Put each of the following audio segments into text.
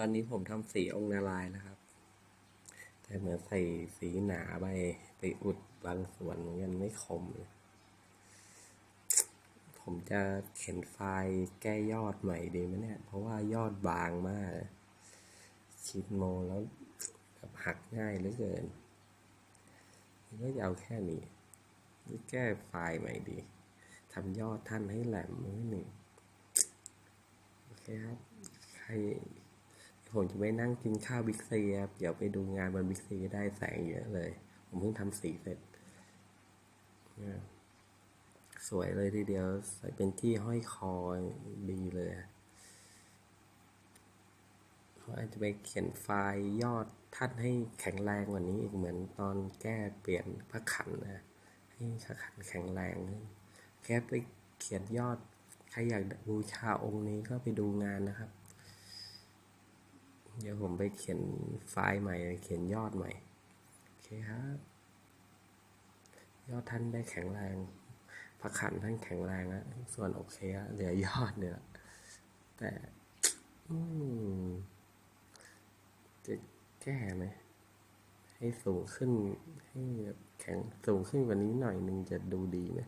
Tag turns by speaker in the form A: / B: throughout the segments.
A: ตอนนี้ผมทำสีองค์นารายนะครับ แต่เหมือนใส่สีหนาไปไปอุดบางส่วนมันไม่คมเลยผมจะเขียนไฟล์แก้ยอดใหม่ดีไหมเนี่ย เพราะว่ายอดบางมากคิดโมแล้วแบบหักง่ายเหลือเกินมันก็จะเอาแค่นี้แก้ไฟล์ใหม่ดีทำยอดท่านให้แหลมมือหนึ่งโอเคครับ ใคร ผมจะไปนั่งกินข้าวบิ๊กซีครับเดี๋ยวไปดูงานบนบิ๊กซีได้แสงเยอะเลย ผมเพิ่งทำสีเสร็จ สวยเลยทีเดียว ใส่เป็นที่ห้อยคอดีเลยเขาอาจจะไปเขียนไฟล์ยอดท่านให้แข็งแรงกว่านี้อีกเหมือนตอนแก้เปลี่ยนพระขันนะให้พระขันแข็งแรงขึ้นแค่ไปเขียนยอด ใครอยากบูชาองค์นี้ก็ไปดูงานนะครับ เดี๋ยวผมไปเขียนไฟล์ใหม่ เขียนยอดใหม่ โอเคครับ ยอดท่านได้แข็งแรงพระขันท่านแข็งแรงแล้วส่วนโอเคอะเหลือยอดเนี่ยแต่อืมจะแก้ไหมให้สูงขึ้นให้แบบแข็งสูงขึ้นกว่านี้หน่อยหนึ่งจะดูดีไหม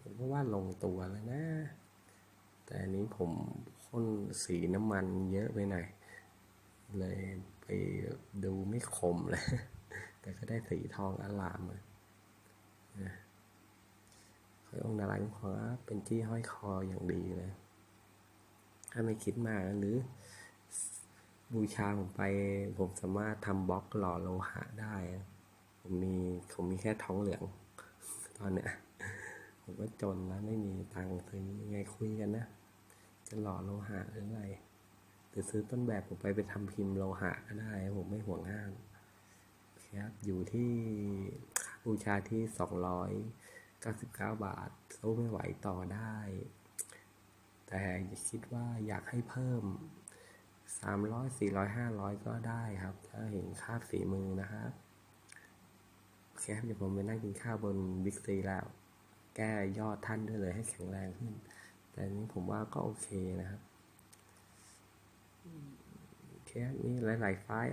A: ผมก็ว่าลงตัวแล้วนะ แต่อันนี้ผม พ่นสีน้ำมันเยอะไปหน่อยเลยไปดูไม่คมเลย แต่ก็ได้สีทองอลามอะนะคอยองค์นารายณ์ขอเป็นที่ห้อยคออย่างดีเลย ถ้าไม่คิดมากหรือ บูชาผมไป ผมสามารถทำบล็อกหล่อโลหะได้ ผมมีผมมีแค่ทองเหลือง ตอนเนี้ยผมก็จนแล้วไม่มีตังค์ซื้อยังไงคุยกันนะ จะหล่อโลหะหรืออะไรหรือซื้อต้นแบบผมไปไปทำพิมพ์โลหะก็ได้ ผมไม่ห่วงห้ามครับอยู่ที่บูชาที่สองร้อยเก้าสิบเก้าบาทสู้ไม่ไหวต่อได้ แต่คิดว่าอยากให้เพิ่มสามร้อยสี่ร้อยห้าร้อยก็ได้ครับ ถ้าเห็นค่าฝีมือนะครับโอเคครับเดี๋ยวผมไปนั่งกินข้าวบนบิ๊กซีแล้ว แก้ยอดท่านด้วยเลยให้แข็งแรงขึ้น แต่นี้ผมว่าก็โอเคนะครับโอเคครับมีหลายๆไฟล์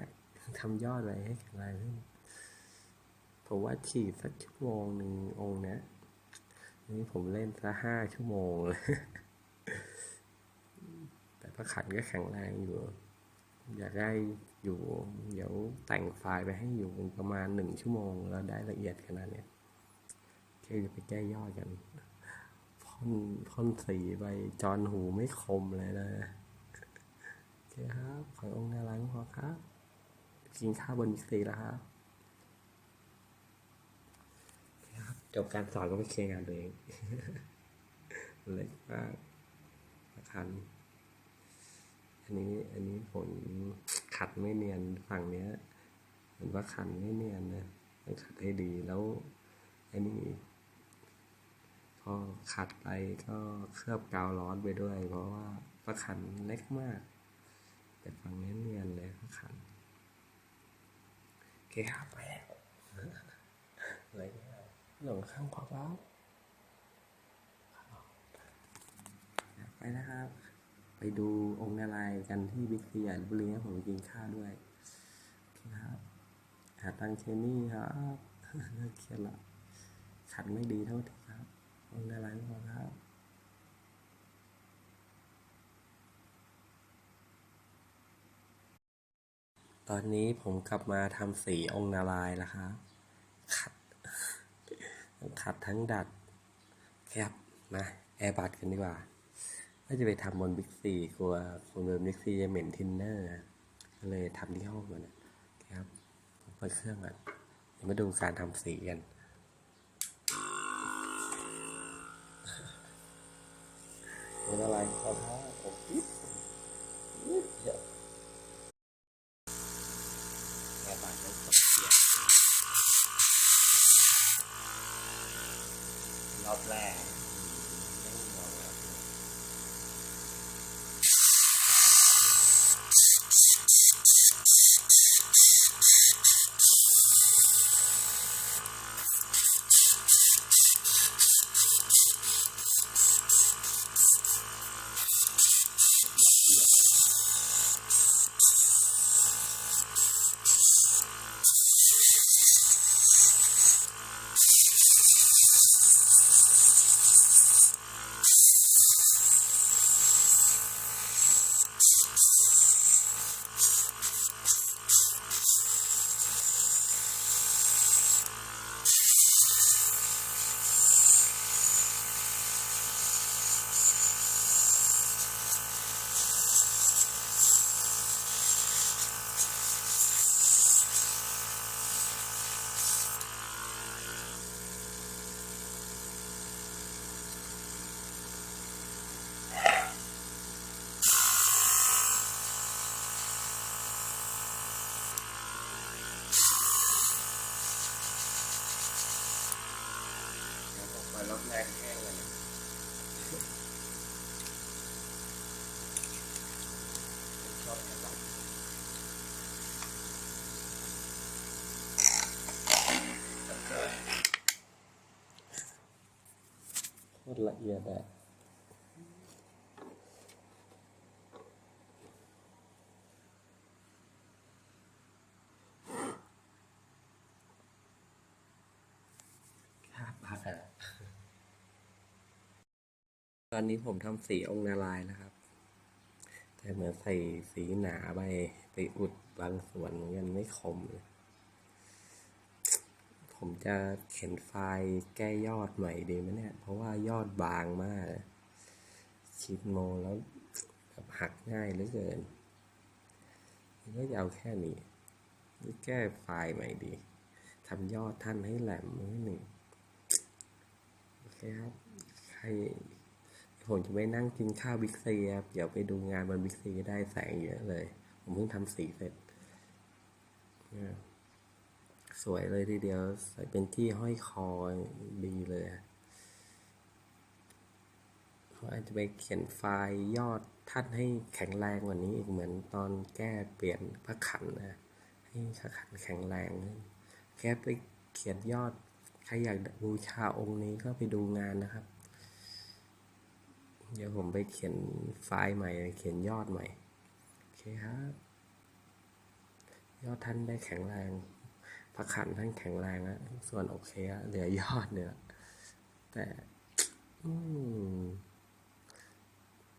A: ทำยอดอะไรให้แข็งแรงขึ้นผมว่าฉีดสักชั่วโมงหนึ่งองค์นี้ยนี่ผมเล่นซะห้าชั่วโมงเลยแต่พระขันก็แข็งแรงอยู่ อยากได้อยู่ เดี๋ยวแต่งไฟล์ไปให้อยู่ประมาณหนึ่งชั่วโมง แล้วได้ละเอียดขนาดเนี้ยแค่จะไปแก้ยอดกัน พ่นพ่นสีไปจอนหูไม่คมเลยนะโอเคครับขอองค์นารังพอครับกินข้าวบนบิ๊กซีแล้วครับครับจบการสอนก็ไปเคลียร์งานตัวเองเล็กมากคันอันนี้อันนี้ผลขัดไม่เนียนฝั่งเนี้ยเห็นว่าขันไม่เนียนนะต้องขัดให้ดีแล้วอันนี้ อขัดไปก็เคลือบกาวร้อนไปด้วย เพราะว่าประขันเล็กมาก แต่ฝั่งนี้เนียนเลยประขันโอเคครับไปแล้วเลยหลงข้างขวาแล้วไปนะครับ ไปดูองค์นารายกันที่บิ๊กซีอ่บุรีนะผมกินข้าวด้วยเครับหาตังเชนนี่ครับเลิกเครียดละขัดไม่ดีเท่าที่ครับ องค์นารายณ์พอครับตอนนี้ผมกลับมาทำสีองค์นารายณ์แล้วครับขัด ขัดทั้งดัดแคบมาแอร์บัดกันดีกว่าก็จะไปทำบนบิ๊กซีกลัวคนบนบิ๊กซีจะเหม็นทินเนอร์ก็เลยทำที่ห้องก่อนนะครับเปิดเครื่องก่อนมาดูการทำสีกัน เป็นอะไรครับโอ้ ละเอียดอะครับพักอะตอนนี้ผมทำสีองค์นารายณ์นะครับ แต่เหมือนใส่สีหนาไปไปอุดบางส่วนมันไม่คมเลย ผมจะเขียนไฟล์แก้ยอดใหม่ดีไหมเนี่ย เพราะว่ายอดบางมากคิดโมแล้วแบบหักง่ายเหลือเกินมันก็จะเอาแค่นี้หรือแก้ไฟล์ใหม่ดีทำยอดท่านให้แหลมมือหนึ่งโอเคครับใครผมจะไปนั่งกินข้าวบิ๊กซีครับเดี๋ยวไปดูงานบนบิ๊กซีได้แสงเยอะเลย ผมเพิ่งทำสีเสร็จเนี่ย สวยเลยทีเดียว ใส่เป็นที่ห้อยคอดีเลยเขาอาจจะไปเขียนไฟล์ยอดท่านให้แข็งแรงกว่านี้อีกเหมือนตอนแก้เปลี่ยนพระขันนะให้พระขันแข็งแรงขึ้นแค่ไปเขียนยอดใครอยากบูชาองค์นี้ก็ไปดูงานนะครับ เดี๋ยวผมไปเขียนไฟล์ใหม่ เขียนยอดใหม่ โอเคครับ ยอดท่านได้แข็งแรง พระขันท่านแข็งแรงแล้วส่วนโอเคอะเหลือยอดเนี่ยแต่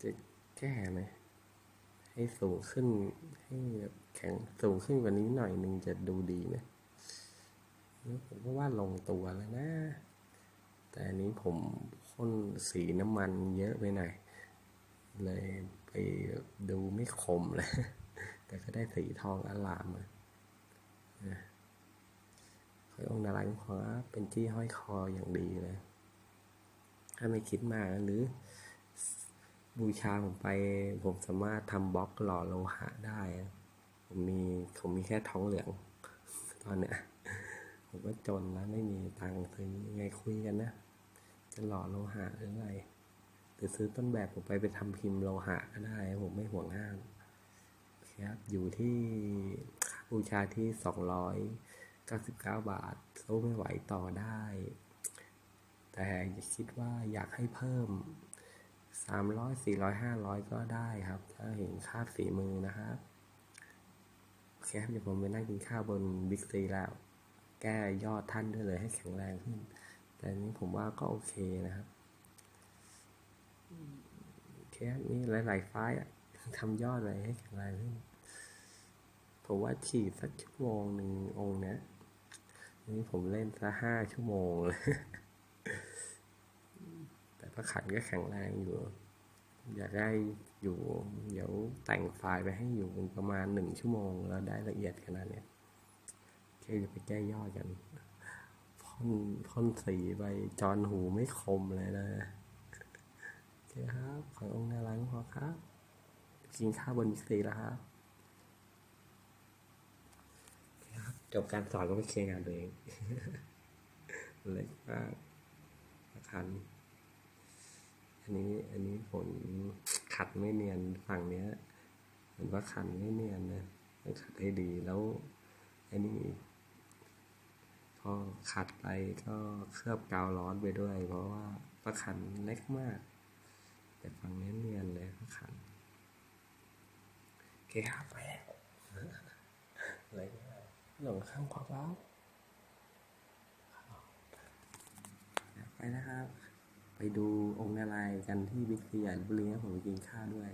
A: จะแก้ไหมให้สูงขึ้น ให้แบบแข็งสูงขึ้นกว่านี้หน่อยหนึ่งจะดูดีไหมผมก็ว่าลงตัวแล้วนะ แต่อันนี้ผมพ่นสีน้ำมันเยอะไปหน่อยเลยไปดูไม่คมเลย แต่ก็ได้สีทองอลามอะนะ คอองค์นารายณ์ขวาเป็นที่ห้อยคออย่างดีเลย ถ้าไม่คิดมากหรือ บูชาผมไป ผมสามารถทำบล็อกหล่อโลหะได้ ผมมีผมมีแค่ทองเหลือง ตอนเนี้ยผมก็จนแล้วไม่มีตังค์ซื้อยังไงคุยกันนะ จะหล่อโลหะหรืออะไรหรือซื้อต้นแบบผมไปไปทำพิมพ์โลหะก็ได้ ผมไม่ห่วงห้ามครับอยู่ที่บูชาที่สองร้อย เก้าสิบเก้าบาทสู้ไม่ไหวต่อได้ แต่คิดว่าอยากให้เพิ่มสามร้อยสี่ร้อยห้าร้อยก็ได้ครับ ถ้าเห็นค่าฝีมือนะครับโอเคครับเดี๋ยวผมไปนั่งกินข้าวบนบิ๊กซีแล้ว แก้ยอดท่านด้วยเลยให้แข็งแรงขึ้น แต่นี้ผมว่าก็โอเคนะครับโอเคบนี่หลาย ๆ ไฟล์อะทำยอดอะไรให้แข็งแรงขึ้นผมว่าฉีดสักชั่วโมงหนึ่งองค์เนี้ย นี่ผมเล่นซะห้าชั่วโมงเลยแต่ประขันก็แข็งแรงอยู่ อยากได้อยู่ เดี๋ยวแต่งไฟล์ไปให้อยู่ประมาณหนึ่งชั่วโมง แล้วได้ละเอียดขนาดเนี้ยโอเคจะไปแก้ย่อกันพ่นพ่นสีไปจอนหูไม่คมเลยนะโอเคครับ ขอองค์น่ารักพอครับ กินข้าวบนบิ๊กซีแล้วครับโอเคครับ จบการสอนก็ไปเคลียร์งานตัวเองเล็กมากคันอันนี้อันนี้ผลขัดไม่เนียนฝั่งเนี้ยเห็นว่าขันไม่เนียนนะต้องขัดให้ดีแล้วอันนี้พอขัดไปก็เคลือบกาวร้อนไปด้วย เพราะว่าประขันเล็กมาก แต่ฝั่งนี้เนียนเลยประขันเคครับไปแล้ว หลงข้างขวาแล้วไปนะครับ ไปดูองค์นารายกันที่บิ๊กซีอ่านบุรีนะผมไปกินข้าวด้วย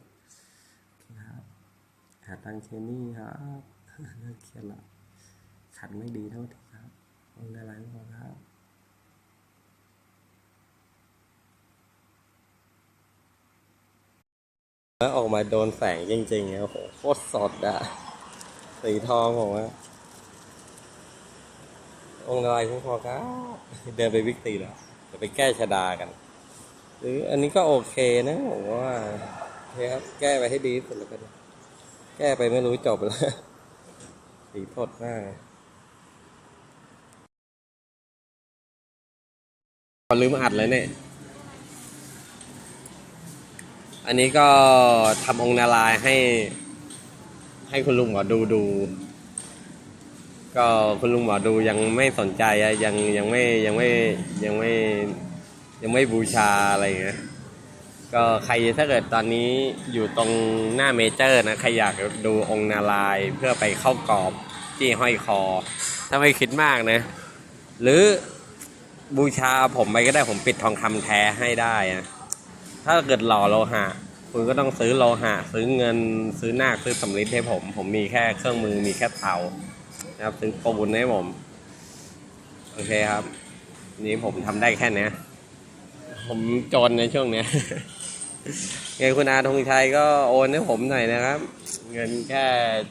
A: โอเคครับหาตังเชนี่ครับเลิกเครียดละขันไม่ดีเท่าที่ครับ องค์นารายณ์ไม่พอครับแล้วออกมาโดนแสงจริงๆโอ้โหโคตรสดอะสีทองผมว่า องค์อะไรคุ้มครองครับเดินไปวิกตีแล้วจะไปแก้ชะดากัน หรืออันนี้ก็โอเคนะผมว่าโอเครับแก้ไปให้ดีสุดแล้วกันแก้ไปไม่รู้จบแล้วสีสดมากพอลืมอัดเลยเนี่ย อันนี้ก็ทำองค์นารายให้ ให้คุณลุงหมอดูดู ก็คุณลุงหมอดูยังไม่สนใจอะยังยังไม่ยังไม่ยังไม่ยังไม่บูชาอะไรเงี้ยก็ใครถ้าเกิดตอนนี้อยู่ตรงหน้าเมเจอร์นะใครอยากดูองค์นารายเพื่อไปเข้ากรอบที่ห้อยคอ ถ้าไม่คิดมากนะ หรือบูชาผมไปก็ได้ผมปิดทองคำแท้ให้ได้อะถ้าเกิดหล่อโลหะ คุณก็ต้องซื้อโลหะ ซื้อเงินซื้อนาคซื้อสำริดให้ผม ผมมีแค่เครื่องมือมีแค่เตา นะครับซื้อปูนให้ผม โอเคครับ นี่ผมทำได้แค่เนี้ยผมจนในช่วงเนี้ยไงคุณอาธงชัยก็โอนให้ผมหน่อยนะครับ เงินแค่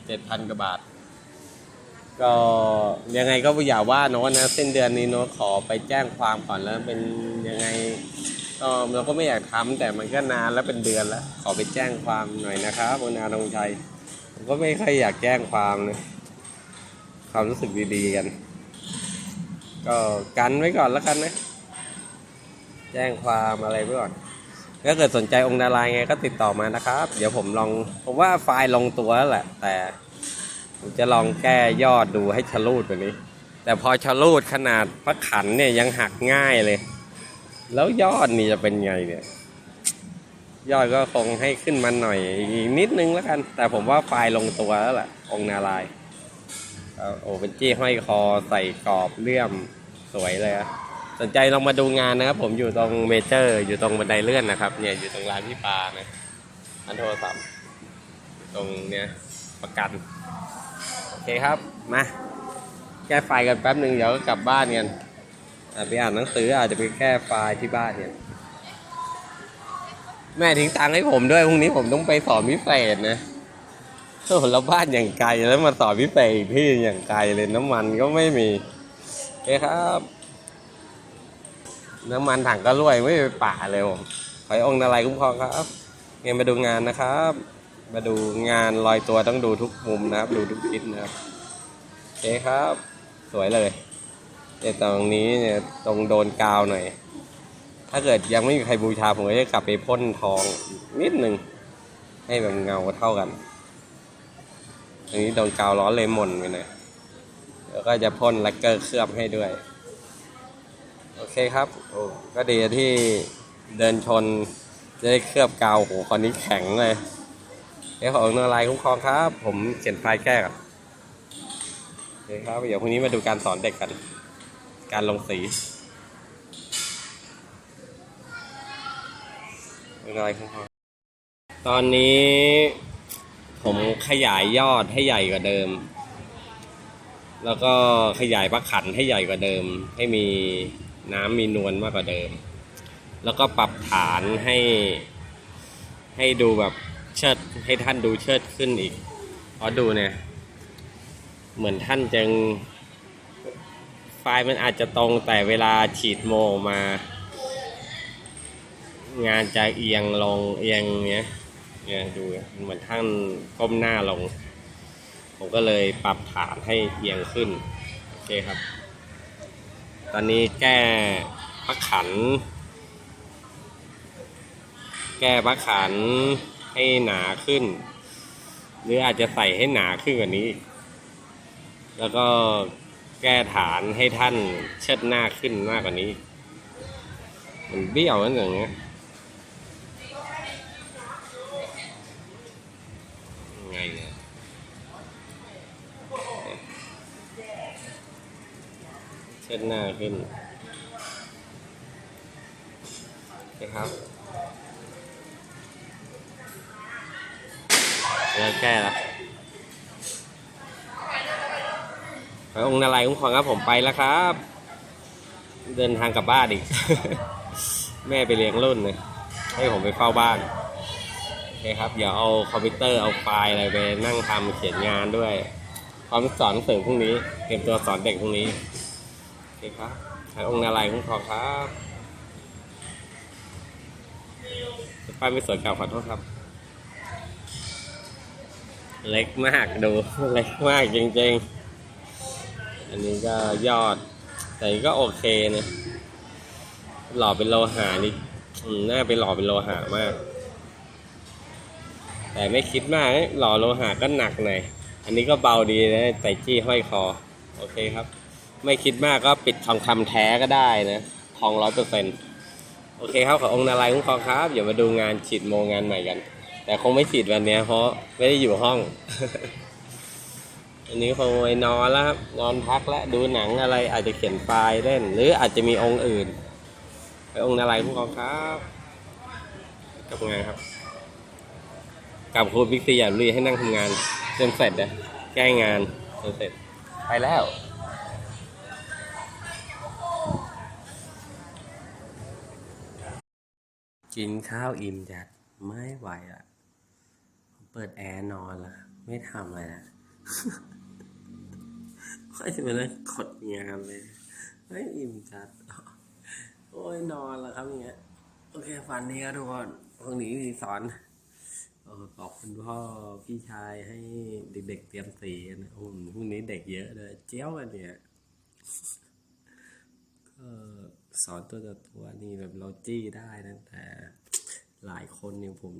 A: เจ็ดพันกว่าบาท ก็ยังไงก็อย่าว่าโน้ตนะสิ้นเดือนนี้โน้ตขอไปแจ้งความก่อนแล้วเป็นยังไงก็เราก็ไม่อยากทำแต่มันก็นานแล้วเป็นเดือนแล้ว ขอไปแจ้งความหน่อยนะครับคุณอาธงชัยผมก็ไม่ค่อยอยากแจ้งความนะ ความรู้สึกดีๆกัน ก็กันไว้ก่อนแล้วกันนะ แจ้งความอะไรไว้ก่อนถ้าเกิดสนใจองค์ดารายไงก็ติดต่อมานะครับ เดี๋ยวผมลองผมว่าไฟล์ลงตัวแล้วแหละ แต่ผมจะลองแก้ยอดดูให้ชะลูดกว่านี้ แต่พอชะลูดขนาดพระขันเนี่ยยังหักง่ายเลย แล้วยอดนี่จะเป็นไงเนี่ย ยอดก็คงให้ขึ้นมาหน่อยอีกนิดนึงแล้วกัน แต่ผมว่าไฟล์ลงตัวแล้วแหละองค์นารายณ์ โอ้เป็นจี้ห้อยคอใส่กรอบเลื่อมสวยเลยอะสนใจลองมาดูงานนะครับ ผมอยู่ตรงเมเจอร์ อยู่ตรงบันไดเลื่อนนะครับ เนี่ยอยู่ตรงร้านพี่ปานะอันโทรศัพท์ตรงเนี้ยประกัน โอเคครับมาแก้ไฟกันแป๊บหนึ่งเดี๋ยวก็กลับบ้านกันอะไปอ่านหนังสืออาจจะไปแก้ไฟที่บ้านเนี่ยแม่ทิ้งตังค์ให้ผมด้วยพรุ่งนี้ผมต้องไปสอนพิเศษนะ โอ้แล้วบ้านอย่างไกลแล้วมาสอนพิเศษอีกที่อย่างไกลเลยน้ำมันก็ไม่มีโอเครับ น้ำมันถังก็รั่วไม่ไปป่าเลยผมขอให้องค์นารายคุ้มครองครับเงินมาดูงานนะครับ มาดูงานลอยตัวต้องดูทุกมุมนะครับ ดูทุกทิศนะครับโอเคครับ สวยเลยแต่ตรงนี้เนี่ยตรงโดนกาวหน่อย ถ้าเกิดยังไม่มีใครบูชาผมก็จะกลับไปพ่นทองนิดหนึ่งให้แบบเงาเท่ากัน ตรงนี้โดนกาวล้อเลมอนไปหน่อยแล้วก็จะพ่นแลกเกอร์เคลือบให้ด้วย โอเคครับโอ้ก็ดีที่เดินชนจะได้เคลือบกาวโหคนนี้แข็งเลยเอ้ของนารายคุ้มครองครับ ผมเขียนไฟล์แก้ก่อนโอเคครับ เดี๋ยวพรุ่งนี้มาดูการสอนเด็กกัน การลงสีนอะไรครับตอนนี้ ผมขยายยอดให้ใหญ่กว่าเดิม แล้วก็ขยายพระขันให้ใหญ่กว่าเดิม ให้มีน้ำมีนวลมากกว่าเดิม แล้วก็ปรับฐานให้ ให้ดูแบบเชิดให้ท่านดูเชิดขึ้นอีกเพราะดูเนี่ย เหมือนท่านจังไฟล์มันอาจจะตรงแต่เวลาฉีดโมมา งานจะเอียงลงเอียงเนี้ย เนี่ยดูเหมือนท่านก้มหน้าลง ผมก็เลยปรับฐานให้เอียงขึ้น โอเคครับ ตอนนี้แก้พักขัน แก้พักขันให้หนาขึ้น หรืออาจจะใส่ให้หนาขึ้นกว่านี้ แล้วก็แก้ฐานให้ท่านเชิดหน้าขึ้นมากกว่านี้ มันเบี้ยวนั่นอย่างเงี้ย เช็ดหน้าขึ้นโอเครับเริ่มแก้ละพระองค์นารายณ์คุ้มครองครับผมไปแล้วครับ เดินทางกลับบ้านอีก แม่ไปเลี้ยงรุ่นเลยให้ผมไปเฝ้าบ้านโอเคครับ เดี๋ยวเอาคอมพิวเตอร์เอาไฟล์อะไรไปนั่งทำเขียนงานด้วยพร้อมสอนหนังสือพรุ่งนี้ เตรียมตัวสอนเด็กพรุ่งนี้ เคครับทางองค์นารายณ์คุ้มครองครับป้ายไม่สวยเก่าขอโทษครับ เล็กมากดู เล็กมากจริงๆ อันนี้ก็ยอด แต่ก็โอเคนะ หล่อเป็นโลหะนี่น่าเป็นหล่อเป็นโลหะมาก แต่ไม่คิดมากเอ้ยหล่อโลหะก็หนักหน่อย อันนี้ก็เบาดีนะใส่จี้ห้อยคอ โอเคครับ ไม่คิดมากก็ปิดทองคำแท้ก็ได้นะทองร้อยเปอร์เซ็นต์โอเคครับขอองค์นารายณ์คุ้มครองครับเดี๋ยวมาดูงานฉีดโมงานใหม่กัน แต่คงไม่ฉีดวันนี้เพราะไม่ได้อยู่ห้อง อันนี้คงไปนอนแล้วครับนอนพักแล้วดูหนังอะไรอาจจะเขียนไฟล์เล่น หรืออาจจะมีองค์อื่น ไปองค์นารายณ์คุ้มครองครับกับงานครับกับครูบิ๊กซีอย่ารีให้นั่งทำงานจนเสร็จนะแก้งานจนเสร็จไปแล้ว กินข้าวอิ่มจัดไม่ไหวละเปิดแอร์นอนละไม่ทำอะไรละค่อยจะมานั่งกดงานเลยไม่อิ่มจัด โอ้ยนอนล้วครับอย่างเงี้ยโอเคฝันนี้ครับทุกคนพรุ่งนี้มีสอนออบอกคุณพ่อพี่ชายให้เด็กๆเตรียมสีนะโอ้โหพรุ่งนี้เด็กเยอะเลยเจ้ากันเนี่ยก็ สอนตัวต่อตัวนี่แบบเราจี้ได้นะแต่หลายคนเนี่ยผม